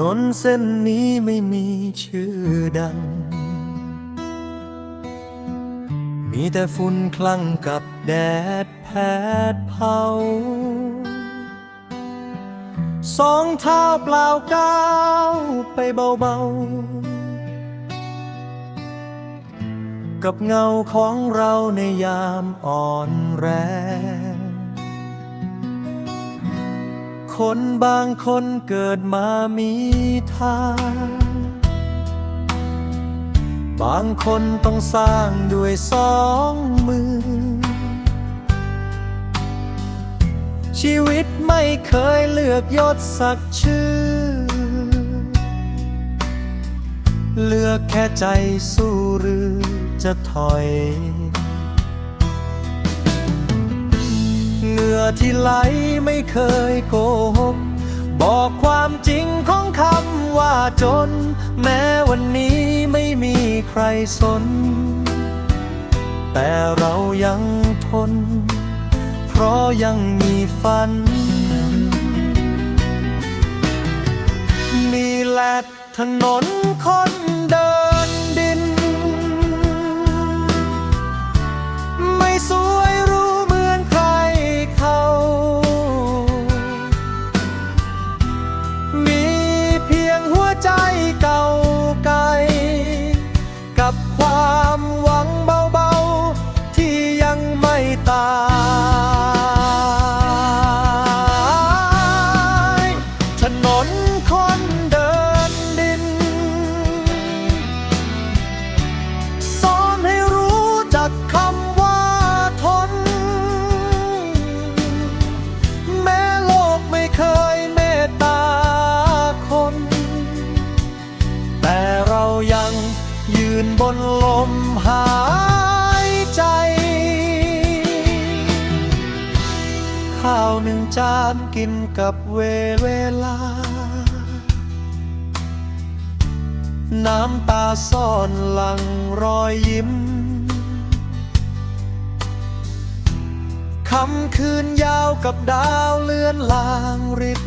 นนเส้นนี้ไม่มีชื่อดัง มีแต่ฝุ่นคลั่งกับแดดแผดเผา สองเท้าเปล่าก้าวไปเบาๆ กับเงาของเราในยามอ่อนแรง คนบางคนเกิดมามีทาง บางคนต้องสร้างด้วยสองมือ ชีวิตไม่เคยเลือกยศสักชื่อ เลือกแค่ใจสู้หรือจะถอย เหงื่อที่ไหลไม่เคยโกหก บอกความจริงของคำว่าจน แม้วันนี้ไม่มีใครสน แต่เรายังทน เพราะยังมีฝัน นี่แหละถนนคน นบนลมหายใจ ข้าวหนึ่งจานกินกับเวเวลา น้ำตาซ่อนหลังรอยยิ้มคำคืนยาวกับดาวเลื่อนลางริบ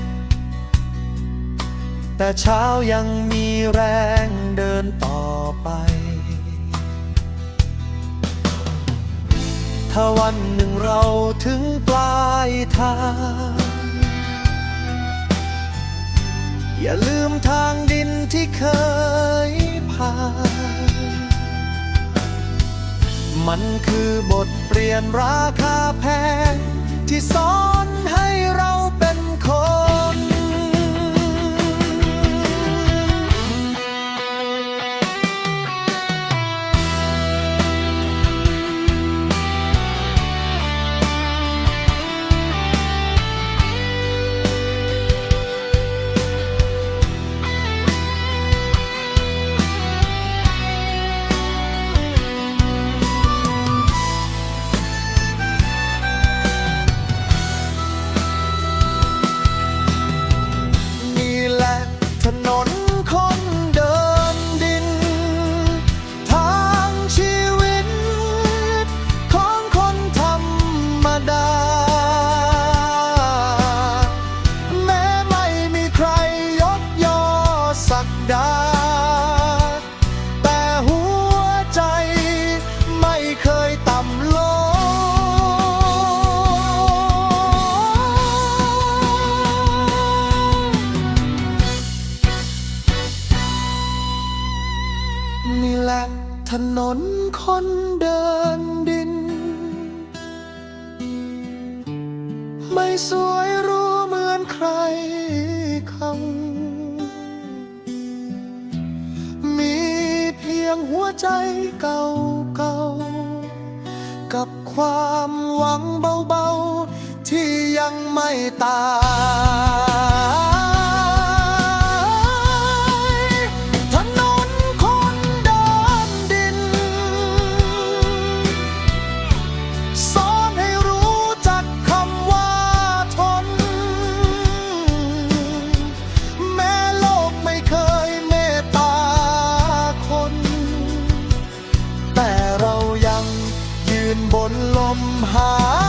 แต่เช้ายังมีแรงเดินต่อไป ถ้าวันหนึ่งเราถึงปลายทาง อย่าลืมทางดินที่เคยผ่าน มันคือบทเปลี่ยนราคาแพง นนคนเดินดิน ไม่สวยรู้เหมือนใครเขามีเพียงหัวใจเก่าๆกับความหวังเบาๆ ที่ยังไม่ตาย นบนลมหาย